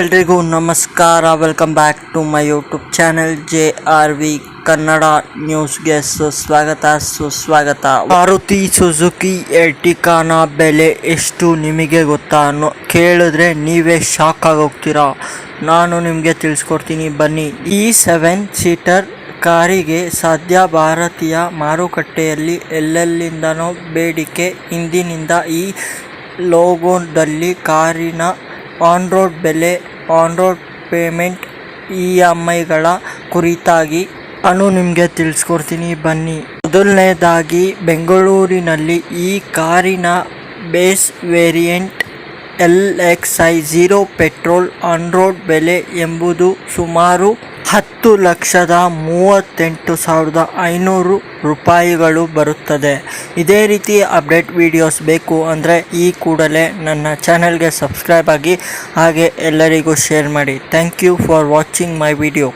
ಎಲ್ರಿಗೂ ನಮಸ್ಕಾರ. Welcome back to my YouTube channel J R V Kannada ನ್ಯೂಸ್ಗೆ ಸುಸ್ವಾಗತ ಸುಸ್ವಾಗತ. ಮಾರುತಿ ಸುಜುಕಿ ಎರ್ಟಿಕಾನ ಬೆಲೆ ಎಷ್ಟು ನಿಮಗೆ ಗೊತ್ತಾ ಅನ್ನೋ ಕೇಳಿದ್ರೆ ನೀವೇ ಶಾಕ್ ಆಗೋಗ್ತೀರಾ. ನಾನು ನಿಮಗೆ ತಿಳಿಸ್ಕೊಡ್ತೀನಿ. ಬನ್ನಿ. ಈ ಸೆವೆನ್ ಸೀಟರ್ ಕಾರಿಗೆ ಸದ್ಯ ಭಾರತೀಯ ಮಾರುಕಟ್ಟೆಯಲ್ಲಿ ಎಲ್ಲೆಲ್ಲಿಂದನೋ ಬೇಡಿಕೆ ಇಂದಿನಿಂದ ಈ ಲೋಗೋದಲ್ಲಿ ಕಾರಿನ ಆನ್ ರೋಡ್ ಬೆಲೆ on road payment E M ಐಗಳ ಕುರಿತಾಗಿ ನಾನು ನಿಮಗೆ ತಿಳಿಸ್ಕೊಡ್ತೀನಿ. ಬನ್ನಿ. ಮೊದಲನೇದಾಗಿ, ಬೆಂಗಳೂರಿನಲ್ಲಿ ಈ ಕಾರಿನ base variant L X I zero petrol on road ಬೆಲೆ ಎಂಬುದು ಸುಮಾರು ಹತ್ತು ಲಕ್ಷದ ಮೂವತ್ತೆಂಟು ಸಾವಿರದ ಐನೂರು ರೂಪಾಯಿಗಳು ಬರುತ್ತದೆ. ಇದೇ ರೀತಿ ಅಪ್ಡೇಟ್ ವಿಡಿಯೋಸ್ ಬೇಕು ಅಂದರೆ ಈ ಕೂಡಲೇ ನನ್ನ ಚಾನಲ್ಗೆ ಸಬ್ಸ್ಕ್ರೈಬ್ ಆಗಿ ಹಾಗೆ ಎಲ್ಲರಿಗೂ ಶೇರ್ ಮಾಡಿ. Thank you for watching my video.